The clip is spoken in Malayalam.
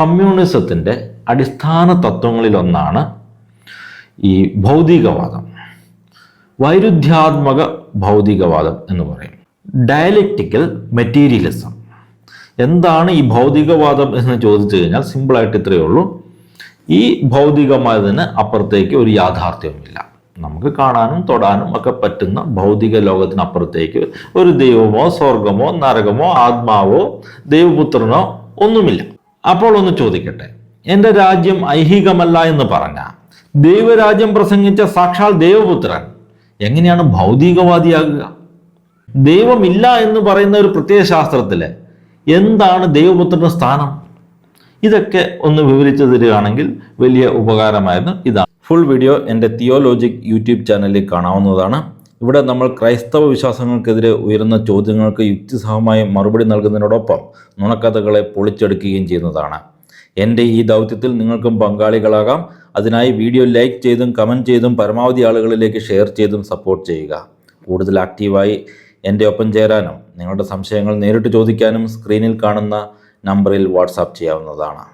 കമ്മ്യൂണിസത്തിന്റെ അടിസ്ഥാന തത്വങ്ങളിലൊന്നാണ് ഈ ഭൗതികവാദം. വൈരുദ്ധ്യാത്മക ഭൗതികവാദം എന്ന് പറയും. ഡയലക്റ്റിക്കൽ മെറ്റീരിയലിസം എന്താണ് ഈ ഭൗതികവാദം എന്ന് ചോദിച്ചു കഴിഞ്ഞാൽ സിമ്പിളായിട്ട് ഇത്രയേ ഉള്ളൂ. ഈ ഭൗതികമായതിന് അപ്പുറത്തേക്ക് ഒരു യാഥാർത്ഥ്യവുമില്ല. നമുക്ക് കാണാനും തൊടാനും ഒക്കെ പറ്റുന്ന ഭൗതിക ലോകത്തിനപ്പുറത്തേക്ക് ഒരു ദൈവമോ സ്വർഗമോ നരകമോ ആത്മാവോ ദൈവപുത്രനോ ഒന്നുമില്ല. അപ്പോൾ ഒന്ന് ചോദിക്കട്ടെ എന്റെ രാജ്യം ഐഹികമല്ല എന്ന് പറഞ്ഞ ദൈവരാജ്യം പ്രസംഗിച്ച സാക്ഷാൽ ദൈവപുത്രൻ എങ്ങനെയാണ് ഭൗതികവാദിയാകുക? ദൈവമില്ല എന്ന് പറയുന്ന ഒരു പ്രത്യയ ശാസ്ത്രത്തിൽ എന്താണ് ദൈവപുത്രന്റെ സ്ഥാനം? ഇതൊക്കെ ഒന്ന് വിവരിച്ചു തരികയാണെങ്കിൽ വലിയ ഉപകാരമായിരുന്നു. ഇതാണ്. ഫുൾ വീഡിയോ എന്റെ തിയോലോജിക് യൂട്യൂബ് ചാനലിൽ കാണാവുന്നതാണ്. ഇവിടെ നമ്മൾ ക്രൈസ്തവ വിശ്വാസങ്ങൾക്കെതിരെ ഉയരുന്ന ചോദ്യങ്ങൾക്ക് യുക്തിസഹമായി മറുപടി നൽകുന്നതിനോടൊപ്പം നുണക്കഥകളെ പൊളിച്ചെടുക്കുകയും ചെയ്യുന്നതാണ്. എന്റെ ഈ ദൗത്യത്തിൽ നിങ്ങൾക്കും പങ്കാളികളാകാം. അതിനായി വീഡിയോ ലൈക്ക് ചെയ്തും കമന്റ് ചെയ്തും പരമാവധി ആളുകളിലേക്ക് ഷെയർ ചെയ്തും സപ്പോർട്ട് ചെയ്യുക. കൂടുതൽ ആക്റ്റീവായി എന്റെ ഒപ്പം ചേരാനും നിങ്ങളുടെ സംശയങ്ങൾ നേരിട്ട് ചോദിക്കാനും സ്ക്രീനിൽ കാണുന്ന നമ്പറിൽ വാട്സാപ്പ് ചെയ്യാവുന്നതാണ്.